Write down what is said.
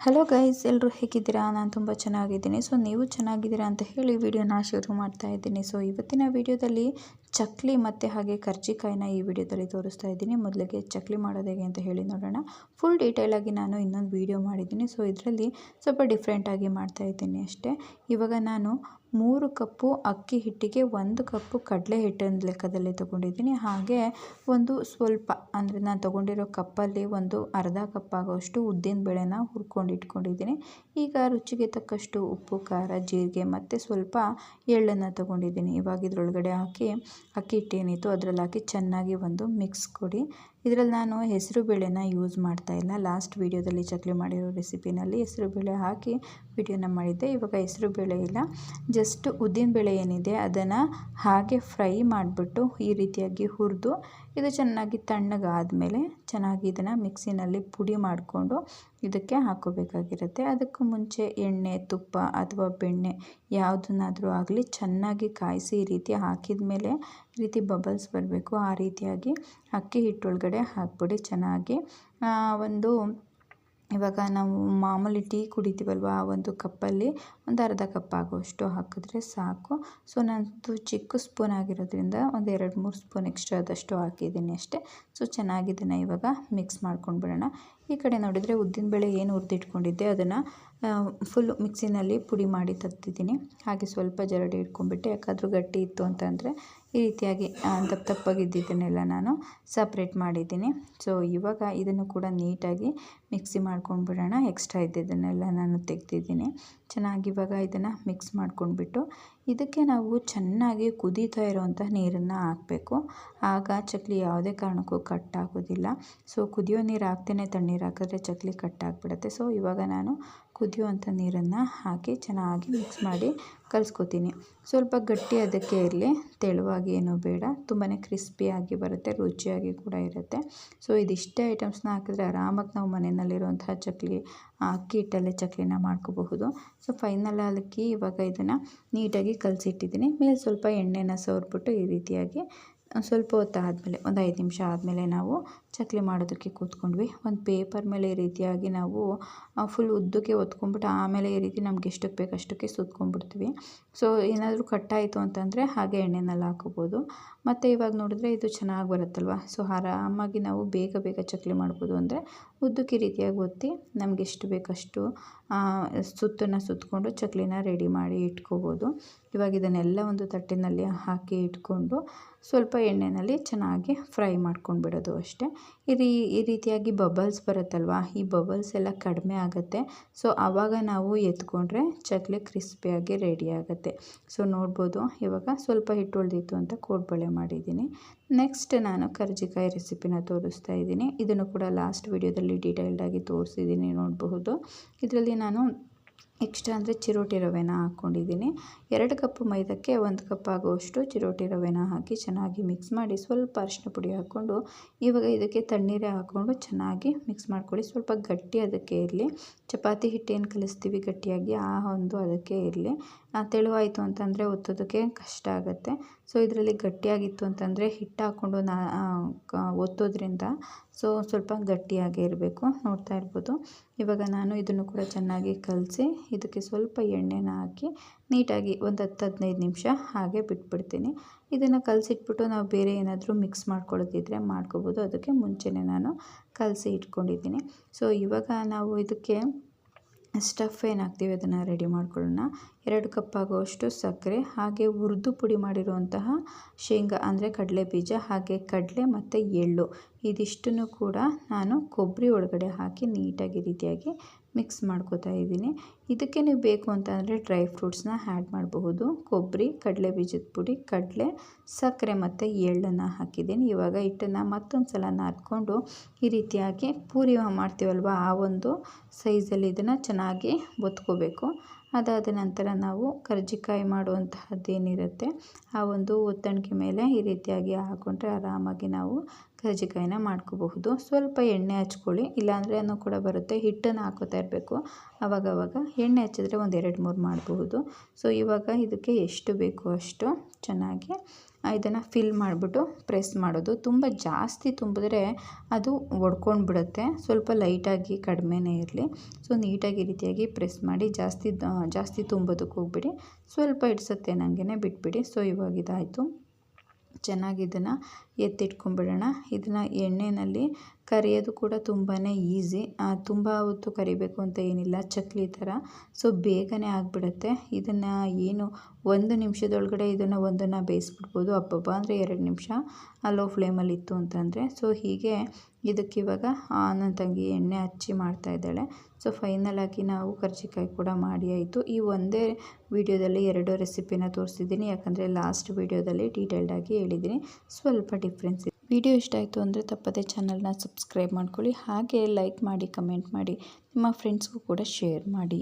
Hello guys ಎಲ್ಲರೂ ಹೇಗಿದ್ದೀರಾ? ನಾನು ತುಂಬ ಚೆನ್ನಾಗಿದ್ದೀನಿ. ಸೊ ನೀವು ಚೆನ್ನಾಗಿದ್ದೀರಾ ಅಂತ ಹೇಳಿ ವಿಡಿಯೋನ ಶುರು ಮಾಡ್ತಾ ಇದ್ದೀನಿ. ಸೊ ಇವತ್ತಿನ ವಿಡಿಯೋದಲ್ಲಿ ಚಕ್ಲಿ ಮತ್ತು ಹಾಗೆ ಕರ್ಜಿಕಾಯಿನ ಈ ವಿಡಿಯೋದಲ್ಲಿ ತೋರಿಸ್ತಾ ಇದ್ದೀನಿ. ಮೊದಲಿಗೆ ಚಕ್ಲಿ ಮಾಡೋದು ಹೇಗೆ ಅಂತ ಹೇಳಿ ನೋಡೋಣ. ಫುಲ್ ಡೀಟೇಲಾಗಿ ನಾನು ಇನ್ನೊಂದು ವಿಡಿಯೋ ಮಾಡಿದ್ದೀನಿ. ಸೊ ಇದರಲ್ಲಿ ಸ್ವಲ್ಪ ಡಿಫ್ರೆಂಟಾಗಿ ಮಾಡ್ತಾ ಇದ್ದೀನಿ ಅಷ್ಟೇ. ಇವಾಗ ನಾನು ಮೂರು ಕಪ್ಪು ಅಕ್ಕಿ ಹಿಟ್ಟಿಗೆ ಒಂದು ಕಪ್ಪು ಕಡಲೆ ಹಿಟ್ಟಿನ ಲೆಕ್ಕದಲ್ಲಿ ತಗೊಂಡಿದ್ದೀನಿ. ಹಾಗೆ ಒಂದು ಸ್ವಲ್ಪ, ಅಂದರೆ ನಾನು ತೊಗೊಂಡಿರೋ ಕಪ್ಪಲ್ಲಿ ಒಂದು ಅರ್ಧ ಕಪ್ ಆಗೋಷ್ಟು ಉದ್ದಿನ ಬೇಳೆನ ಹುರ್ಕೊಂಡು ಇಟ್ಕೊಂಡಿದ್ದೀನಿ. ಈಗ ರುಚಿಗೆ ತಕ್ಕಷ್ಟು ಉಪ್ಪು, ಖಾರ, ಜೀರಿಗೆ ಮತ್ತು ಸ್ವಲ್ಪ ಎಳ್ಳನ್ನು ತಗೊಂಡಿದ್ದೀನಿ. ಇವಾಗ ಇದರೊಳಗಡೆ ಹಾಕಿ ಅಕ್ಕಿ ಹಿಟ್ಟು ಏನಿತ್ತು ಅದರಲ್ಲಿ ಹಾಕಿ ಚೆನ್ನಾಗಿ ಒಂದು ಮಿಕ್ಸ್ ಕೊಡಿ. ಇದರಲ್ಲಿ ನಾನು ಹೆಸರು ಬೇಳೆನ ಯೂಸ್ ಮಾಡ್ತಾ ಇಲ್ಲ. ಲಾಸ್ಟ್ ವೀಡಿಯೋದಲ್ಲಿ ಚಕ್ಲಿ ಮಾಡಿರೋ ರೆಸಿಪಿನಲ್ಲಿ ಹೆಸರು ಬೇಳೆ ಹಾಕಿ ವಿಡಿಯೋನ ಮಾಡಿದ್ದೆ. ಇವಾಗ ಹೆಸರು ಬೇಳೆ ಇಲ್ಲ. ಜಸ್ಟ್ ಉದ್ದಿನ ಬೇಳೆ ಏನಿದೆ ಅದನ್ನು ಹಾಗೆ ಫ್ರೈ ಮಾಡಿಬಿಟ್ಟು ಈ ರೀತಿಯಾಗಿ ಹುರಿದು, ಇದು ಚೆನ್ನಾಗಿ ತಣ್ಣಗಾದಮೇಲೆ ಚೆನ್ನಾಗಿ ಇದನ್ನು ಮಿಕ್ಸಿನಲ್ಲಿ ಪುಡಿ ಮಾಡಿಕೊಂಡು ಇದಕ್ಕೆ ಹಾಕೋಬೇಕಾಗಿರುತ್ತೆ. ಅದಕ್ಕೂ ಮುಂಚೆ ಎಣ್ಣೆ, ತುಪ್ಪ ಅಥವಾ ಬೆಣ್ಣೆ ಯಾವುದನ್ನಾದರೂ ಆಗಲಿ ಚೆನ್ನಾಗಿ ಕಾಯಿಸಿ ಈ ರೀತಿ ಹಾಕಿದ ಮೇಲೆ ಈ ರೀತಿ ಬಬಲ್ಸ್ ಬರಬೇಕು. ಆ ರೀತಿಯಾಗಿ ಅಕ್ಕಿ ಹಿಟ್ಟೊಳಗಡೆ ಹಾಕ್ಬಿಡಿ ಚೆನ್ನಾಗಿ. ಒಂದು ಇವಾಗ ನಾವು ಮಾಮೂಲಿ ಟೀ ಕುಡಿತೀವಲ್ವ, ಆ ಒಂದು ಕಪ್ಪಲ್ಲಿ ಒಂದು ಅರ್ಧ ಕಪ್ ಆಗೋಷ್ಟು ಹಾಕಿದ್ರೆ ಸಾಕು. ಸೊ ನಂದು ಚಿಕ್ಕ ಸ್ಪೂನ್ ಆಗಿರೋದ್ರಿಂದ ಒಂದು ಎರಡು ಮೂರು ಸ್ಪೂನ್ ಎಕ್ಸ್ಟ್ರಾ ಎಕ್ಸ್ಟ್ರಾದಷ್ಟು ಹಾಕಿದ್ದೀನಿ ಅಷ್ಟೇ. ಸೊ ಚೆನ್ನಾಗಿ ಇದನ್ನು ಇವಾಗ ಮಿಕ್ಸ್ ಮಾಡ್ಕೊಂಡು ಬಿಡೋಣ ಈ ಕಡೆ ನೋಡಿದರೆ ಉದ್ದಿನಬೇಳೆ ಏನು ಹುರಿದಿಟ್ಕೊಂಡಿದ್ದೆ, ಅದನ್ನು ಫುಲ್ ಮಿಕ್ಸಿನಲ್ಲಿ ಪುಡಿ ಮಾಡಿ ತತ್ತಿದ್ದೀನಿ. ಹಾಗೆ ಸ್ವಲ್ಪ ಜರಡಿ ಇಟ್ಕೊಂಡ್ಬಿಟ್ಟು. ಯಾಕಾದರೂ ಗಟ್ಟಿ ಇತ್ತು ಅಂತಂದರೆ ಈ ರೀತಿಯಾಗಿ ದಪ್ಪ ದಪ್ಪಗಿದ್ದನ್ನೆಲ್ಲ ನಾನು ಸಪ್ರೇಟ್ ಮಾಡಿದ್ದೀನಿ. ಸೊ ಇವಾಗ ಇದನ್ನು ಕೂಡ ನೀಟಾಗಿ ಮಿಕ್ಸಿ ಮಾಡ್ಕೊಂಡ್ಬಿಡೋಣ. ಎಕ್ಸ್ಟ್ರಾ ಇದ್ದಿದ್ದನ್ನೆಲ್ಲ ನಾನು ತೆಗ್ದಿದ್ದೀನಿ. ಚೆನ್ನಾಗಿ ಇವಾಗ ಇದನ್ನು ಮಿಕ್ಸ್ ಮಾಡ್ಕೊಂಡ್ಬಿಟ್ಟು ಇದಕ್ಕೆ ನಾವು ಚೆನ್ನಾಗಿ ಕುದೀತಾ ಇರೋವಂಥ ನೀರನ್ನು ಹಾಕಬೇಕು. ಆಗ ಚಕ್ಲಿ ಯಾವುದೇ ಕಾರಣಕ್ಕೂ ಕಟ್ ಆಗೋದಿಲ್ಲ. ಸೊ ಕುದಿಯೋ ನೀರು ಹಾಕ್ತೇನೆ, ತಣ್ಣೀರು ಹಾಕಿದ್ರೆ ಚಕ್ಲಿ ಕಟ್ ಆಗ್ಬಿಡುತ್ತೆ. ಸೊ ಇವಾಗ ನಾನು ಕುದಿಯುವಂಥ ನೀರನ್ನು ಹಾಕಿ ಚೆನ್ನಾಗಿ ಮಿಕ್ಸ್ ಮಾಡಿ ಕಲಿಸ್ಕೊತೀನಿ. ಸ್ವಲ್ಪ ಗಟ್ಟಿ ಅದಕ್ಕೆ ಇರಲಿ. ತೆಳುವಾಗಿ ಏನೂ ಬೇಡ. ತುಂಬಾ ಕ್ರಿಸ್ಪಿಯಾಗಿ ಬರುತ್ತೆ, ರುಚಿಯಾಗಿ ಕೂಡ ಇರುತ್ತೆ. ಸೊ ಇದಿಷ್ಟೇ ಐಟಮ್ಸ್ನ ಹಾಕಿದ್ರೆ ಆರಾಮಾಗಿ ನಾವು ಮನೆಯಲ್ಲಿರುವಂತಹ ಚಕ್ಲಿ ಅಕ್ಕಿ ಹಿಟ್ಟಲ್ಲೇ ಚಕ್ಲಿನ ಮಾಡ್ಕೋಬಹುದು. ಸೊ ಫೈನಲ್ ಹಾಕಿ ಇವಾಗ ಇದನ್ನು ನೀಟಾಗಿ ಕಲಸಿಟ್ಟಿದ್ದೀನಿ. ಮೇಲೆ ಸ್ವಲ್ಪ ಎಣ್ಣೆನ ಸವರ್ಬಿಟ್ಟು ಈ ರೀತಿಯಾಗಿ ಸ್ವಲ್ಪ ಹೊತ್ತು ಆದಮೇಲೆ, ಒಂದು ಐದು ನಿಮಿಷ ಆದಮೇಲೆ ನಾವು ಚಕ್ಲಿ ಮಾಡೋದಕ್ಕೆ ಕೂತ್ಕೊಂಡ್ವಿ. ಒಂದು ಪೇಪರ್ ಮೇಲೆ ಈ ರೀತಿಯಾಗಿ ನಾವು ಫುಲ್ ಉದ್ದಕ್ಕೆ ಒತ್ಕೊಂಡ್ಬಿಟ್ಟು ಆಮೇಲೆ ಈ ರೀತಿ ನಮ್ಗೆ ಎಷ್ಟಕ್ಕೆ ಬೇಕು ಅಷ್ಟಕ್ಕೆ ಸುತ್ಕೊಂಡ್ಬಿಡ್ತೀವಿ. ಸೊ ಏನಾದರೂ ಕಟ್ಟಾಯಿತು ಅಂತಂದರೆ ಹಾಗೆ ಎಣ್ಣೆನಲ್ಲಿ ಹಾಕೋಬೋದು ಮತ್ತು ಇವಾಗ ನೋಡಿದ್ರೆ ಇದು ಚೆನ್ನಾಗಿ ಬರುತ್ತಲ್ವ? ಸೊ ಆರಾಮಾಗಿ ನಾವು ಬೇಗ ಬೇಗ ಚಕ್ಕಲಿ ಮಾಡ್ಬೋದು ಅಂದರೆ ಉದ್ದಕ್ಕೆ ರೀತಿಯಾಗಿ ಒತ್ತಿ ನಮ್ಗೆ ಎಷ್ಟು ಬೇಕಷ್ಟು ಸುತ್ತನ್ನು ಸುತ್ತಕೊಂಡು ಚಕ್ಕಲಿನ ರೆಡಿ ಮಾಡಿ ಇಟ್ಕೋಬೋದು. ಇವಾಗ ಇದನ್ನೆಲ್ಲ ಒಂದು ತಟ್ಟಿನಲ್ಲಿ ಹಾಕಿ ಇಟ್ಕೊಂಡು ಸ್ವಲ್ಪ ಎಣ್ಣೆಯಲ್ಲಿ ಚೆನ್ನಾಗಿ ಫ್ರೈ ಮಾಡ್ಕೊಂಡು ಬಿಡೋದು ಅಷ್ಟೇ ಈ ರೀ ಈ ರೀತಿಯಾಗಿ ಬಬಲ್ಸ್ ಬರುತ್ತಲ್ವ? ಈ ಬಬಲ್ಸ್ ಎಲ್ಲ ಕಡಿಮೆ ಆಗುತ್ತೆ. ಸೊ, ಆವಾಗ ನಾವು ಎತ್ಕೊಂಡ್ರೆ ಚಕ್ಲಿ ಕ್ರಿಸ್ಪಿಯಾಗಿ ರೆಡಿ ಆಗುತ್ತೆ. ಸೊ, ನೋಡ್ಬೋದು. ಇವಾಗ ಸ್ವಲ್ಪ ಹಿಟ್ಟು ಉಳಿದಿತ್ತು ಅಂತ ಕೋಡ್ಬಳೆ ಮಾಡಿದ್ದೀನಿ. ನೆಕ್ಸ್ಟ್ ನಾನು ಕರ್ಜಿಕಾಯಿ ರೆಸಿಪಿನ ತೋರಿಸ್ತಾ ಇದ್ದೀನಿ. ಇದನ್ನು ಕೂಡ ಲಾಸ್ಟ್ ವಿಡಿಯೋದಲ್ಲಿ ಡೀಟೇಲ್ಡಾಗಿ ತೋರಿಸಿದ್ದೀನಿ ನೋಡಬಹುದು ಇದರಲ್ಲಿ ನಾನು ಎಕ್ಸ್ಟ್ರಾ ಅಂದರೆ ಚಿರೋಟಿ ರವೆನ ಹಾಕ್ಕೊಂಡಿದ್ದೀನಿ. ಎರಡು ಕಪ್ ಮೈದಕ್ಕೆ ಒಂದು ಕಪ್ ಆಗುವಷ್ಟು ಚಿರೋಟಿ ರವೆನ ಹಾಕಿ ಚೆನ್ನಾಗಿ ಮಿಕ್ಸ್ ಮಾಡಿ ಸ್ವಲ್ಪ ಅರಿಶಿನ ಪುಡಿ ಹಾಕ್ಕೊಂಡು ಇವಾಗ ಇದಕ್ಕೆ ತಣ್ಣೀರೇ ಹಾಕ್ಕೊಂಡು ಚೆನ್ನಾಗಿ ಮಿಕ್ಸ್ ಮಾಡ್ಕೊಳ್ಳಿ. ಸ್ವಲ್ಪ ಗಟ್ಟಿ ಅದಕ್ಕೆ ಇರಲಿ. ಚಪಾತಿ ಹಿಟ್ಟೇನು ಕಲಿಸ್ತೀವಿ ಗಟ್ಟಿಯಾಗಿ, ಆ ಒಂದು ಅದಕ್ಕೆ ಇರಲಿ. ತೆಳುವಾಯಿತು ಅಂತಂದರೆ ಒತ್ತೋದಕ್ಕೆ ಕಷ್ಟ ಆಗುತ್ತೆ. ಸೊ ಇದರಲ್ಲಿ ಗಟ್ಟಿಯಾಗಿತ್ತು ಅಂತಂದರೆ ಹಿಟ್ಟು ಹಾಕ್ಕೊಂಡು ನಾ ಒತ್ತೋದ್ರಿಂದ ಸೊ, ಸ್ವಲ್ಪ ಗಟ್ಟಿಯಾಗೇ ಇರಬೇಕು. ನೋಡ್ತಾ ಇರ್ಬೋದು. ಇವಾಗ ನಾನು ಇದನ್ನು ಕೂಡ ಚೆನ್ನಾಗಿ ಕಲಸಿ ಇದಕ್ಕೆ ಸ್ವಲ್ಪ ಎಣ್ಣೆನ ಹಾಕಿ ನೀಟಾಗಿ ಒಂದು ಹತ್ತು ಹದಿನೈದು ನಿಮಿಷ ಹಾಗೆ ಬಿಟ್ಬಿಡ್ತೀನಿ. ಇದನ್ನು ಕಲಸಿಟ್ಬಿಟ್ಟು ನಾವು ಬೇರೆ ಏನಾದರೂ ಮಿಕ್ಸ್ ಮಾಡ್ಕೊಳ್ಳೋದಿದ್ರೆ ಮಾಡ್ಕೋಬೋದು. ಅದಕ್ಕೆ ಮುಂಚೆನೇ ನಾನು ಕಲಸಿ ಇಟ್ಕೊಂಡಿದ್ದೀನಿ. ಸೊ ಇವಾಗ ನಾವು ಇದಕ್ಕೆ ಸ್ಟಫ್ ಏನು ಹಾಕ್ತೀವಿ ಅದನ್ನು ರೆಡಿ ಮಾಡ್ಕೊಳ್ಳೋಣ. ಎರಡು ಕಪ್ ಆಗುವಷ್ಟು ಸಕ್ಕರೆ, ಹಾಗೆ ಹುರಿದು ಪುಡಿ ಮಾಡಿರುವಂತಹ ಶೇಂಗಾ ಅಂದರೆ ಕಡಲೆ ಬೀಜ, ಹಾಗೆ ಕಡಲೆ ಮತ್ತು ಎಳ್ಳು. ಇದಿಷ್ಟನ್ನು ಕೂಡ ನಾನು ಕೊಬ್ಬರಿ ಒಳಗಡೆ ಹಾಕಿ ನೀಟಾಗಿ ರೀತಿಯಾಗಿ ಮಿಕ್ಸ್ ಮಾಡ್ಕೋತಾ ಇದ್ದೀನಿ. ಇದಕ್ಕೆ ನೀವು ಬೇಕು ಅಂತಂದರೆ ಡ್ರೈ ಫ್ರೂಟ್ಸ್ನ ಆ್ಯಡ್ ಮಾಡಬಹುದು. ಕೊಬ್ಬರಿ ಕಡಲೆ ಬೀಜದ ಪುಡಿ, ಕಡಲೆ, ಸಕ್ಕರೆ ಮತ್ತು ಎಳ್ಳನ್ನು ಹಾಕಿದ್ದೀನಿ. ಇವಾಗ ಹಿಟ್ಟನ್ನು ಮತ್ತೊಂದು ಸಲ ನಾದ್ಕೊಂಡು ಈ ರೀತಿಯಾಗಿ ಪೂರಿ ಮಾಡ್ತೀವಲ್ವ, ಆ ಒಂದು ಸೈಜಲ್ಲಿ ಇದನ್ನು ಚೆನ್ನಾಗಿ ಒತ್ಕೋಬೇಕು. ಅದಾದ ನಂತರ ನಾವು ಕರ್ಜಿಕಾಯಿ ಮಾಡುವಂತಹದ್ದೇನಿರುತ್ತೆ ಆ ಒಂದು ಒತ್ತಣಿಕೆ ಮೇಲೆ ಈ ರೀತಿಯಾಗಿ ಹಾಕ್ಕೊಂಡ್ರೆ ಆರಾಮಾಗಿ ನಾವು ಕರ್ಜಿಕಾಯಿನ ಮಾಡ್ಕೋಬಹುದು. ಸ್ವಲ್ಪ ಎಣ್ಣೆ ಹಚ್ಕೊಳ್ಳಿ, ಇಲ್ಲಾಂದರೆ ಕೂಡ ಬರುತ್ತೆ, ಹಿಟ್ಟನ್ನು ಹಾಕೋತಾ ಇರಬೇಕು. ಆವಾಗವಾಗ ಎಣ್ಣೆ ಹಚ್ಚಿದ್ರೆ ಒಂದು ಎರಡು ಮೂರು ಮಾಡಬಹುದು. ಸೊ ಇವಾಗ ಇದಕ್ಕೆ ಎಷ್ಟು ಬೇಕೋ ಅಷ್ಟು ಚೆನ್ನಾಗಿ ಇದನ್ನು ಫಿಲ್ ಮಾಡಿಬಿಟ್ಟು ಪ್ರೆಸ್ ಮಾಡೋದು. ತುಂಬ ಜಾಸ್ತಿ ತುಂಬಿದ್ರೆ ಅದು ಒಡ್ಕೊಂಡು ಬಿಡುತ್ತೆ ಸ್ವಲ್ಪ ಲೈಟಾಗಿ ಕಡಿಮೆನೇ ಇರಲಿ. ಸೊ ನೀಟಾಗಿ ರೀತಿಯಾಗಿ ಪ್ರೆಸ್ ಮಾಡಿ ಜಾಸ್ತಿ ಜಾಸ್ತಿ ತುಂಬೋದಕ್ಕೆ ಹೋಗ್ಬಿಡಿ. ಸ್ವಲ್ಪ ಇಡಿಸುತ್ತೆ ನನಗೆ ಬಿಟ್ಬಿಡಿ. ಸೊ ಇವಾಗ ಇದಾಯಿತು. ಚೆನ್ನಾಗಿ ಇದನ್ನು ಎತ್ತಿಟ್ಕೊಂಡ್ಬಿಡೋಣ ಇದನ್ನು ಎಣ್ಣೆಯಲ್ಲಿ ಕರಿಯೋದು ಕೂಡ ತುಂಬಾ ಈಸಿ. ತುಂಬ ಹೊತ್ತು ಕರಿಬೇಕು ಅಂತ ಏನಿಲ್ಲ, ಚಕ್ಲಿ ಥರ ಸೊ, ಬೇಗನೆ ಆಗಿಬಿಡುತ್ತೆ. ಇದನ್ನು ಏನು ಒಂದು ನಿಮಿಷದೊಳಗಡೆ ಇದನ್ನು ಒಂದನ್ನು ಬೇಯಿಸ್ಬಿಡ್ಬೋದು. ಅಬ್ಬಬ್ಬ, ಅಂದರೆ ಎರಡು ನಿಮಿಷ ಲೋ ಫ್ಲೇಮಲ್ಲಿ ಇತ್ತು ಅಂತಂದರೆ. ಸೊ, ಹೀಗೆ ಇದಕ್ಕೆ ಇವಾಗ ನನ್ನ ತಂಗಿ ಎಣ್ಣೆ ಹಚ್ಚಿ ಮಾಡ್ತಾ ಇದ್ದಾಳೆ. ಸೊ ಫೈನಲಾಗಿ ನಾವು ಕರ್ಜಿಕಾಯಿ ಕೂಡ ಮಾಡಿ ಆಯಿತು. ಈ ಒಂದೇ ವಿಡಿಯೋದಲ್ಲಿ ಎರಡು ರೆಸಿಪಿನ ತೋರಿಸಿದ್ದೀನಿ. ಯಾಕಂದರೆ ಲಾಸ್ಟ್ ವಿಡಿಯೋದಲ್ಲಿ ಡೀಟೇಲ್ಡಾಗಿ ಹೇಳಿದ್ದೀನಿ. ಸ್ವಲ್ಪ ಡಿಫ್ರೆನ್ಸ್ ಇದೆ. ವಿಡಿಯೋ ಇಷ್ಟ ಆಯಿತು ಅಂದರೆ ತಪ್ಪದೇ ಚಾನಲ್ನ ಸಬ್ಸ್ಕ್ರೈಬ್ ಮಾಡ್ಕೊಳ್ಳಿ. ಹಾಗೆ ಲೈಕ್ ಮಾಡಿ ಕಮೆಂಟ್ ಮಾಡಿ. ನಿಮ್ಮ ಫ್ರೆಂಡ್ಸ್ಗೂ ಕೂಡ ಶೇರ್ ಮಾಡಿ.